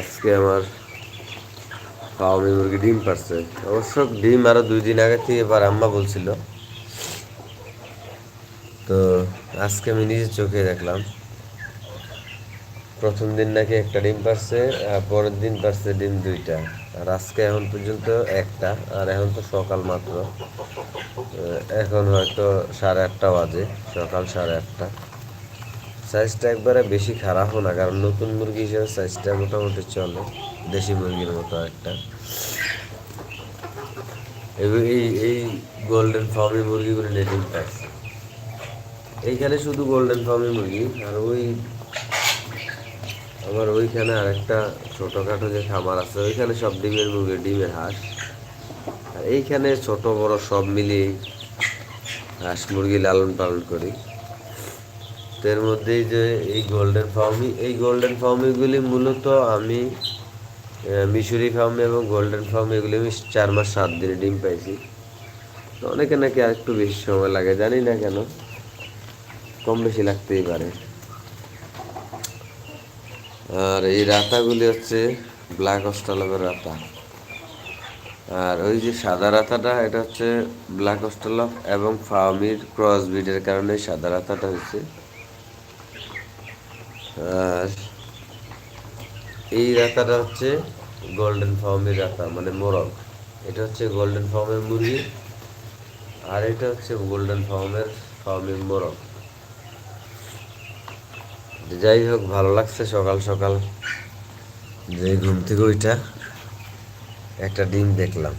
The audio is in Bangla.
আজকে আমার ফার্মি মুরগি ডিম পারছে। অবশ্য ডিম আরও দুই দিন আগে থেকে এবার আম্মা বলছিল। তো আজকে আমি নিজের চোখে দেখলাম। প্রথম দিন নাকি একটা ডিম পারছে, আর পরের দিন পারছে ডিম দুইটা। আর আজকে এখন পর্যন্ত একটা, আর এখন তো সকাল মাত্র। এখন হয়তো সাড়ে আটটা বাজে, সকাল সাড়ে আটটা। সাইজটা একবারে বেশি খারাপও না, কারণ নতুন মুরগি হিসেবে সাইজটা মোটামুটি চলে, দেশি মুরগির মতো একটা। এই এই গোল্ডেন ফার্মি মুরগিগুলো নেটিং পাইছে এইখানে শুধু গোল্ডেন ফার্মি মুরগি, আর ওই আমার ওইখানে আর একটা ছোটোখাটো যে খামার আছে, ওইখানে সব ডিমের মুরগি, ডিমের হাঁস। আর এইখানে ছোট বড় সব মিলিয়ে হাঁস মুরগি লালন পালন করি। এর মধ্যেই যে এই গোল্ডেন ফার্মি এই গোল্ডেন ফার্মিগুলি মূলত আমি মিশরি ফার্মি এবং গোল্ডেন ফার্মি এগুলি আমি চার মাস, সাত দিনে ডিম পাইছি। তো অনেকে নাকি আর একটু বেশি সময় লাগে, জানি না কেন। কম বেশি লাগতেই পারে। আর এই রাতাগুলি হচ্ছে ব্ল্যাক অস্ট্রালবের রাতা। আর ওই যে সাদা রাতাটা, এটা হচ্ছে ব্ল্যাক অস্ট্রালভ এবং ফার্মির ক্রস ব্রিডের কারণে সাদা রাতাটা হচ্ছে আর এই রাতাটা হচ্ছে গোল্ডেন ফার্মের রাতা মানে মোরগ। এটা হচ্ছে গোল্ডেন ফার্মের মুরগি আর এটা হচ্ছে গোল্ডেন ফার্মের ফার্মের মোরগ। যাই হোক, ভালো লাগছে সকাল সকাল। যে ঘুম থেকে ওইটা একটা ডিম দেখলাম।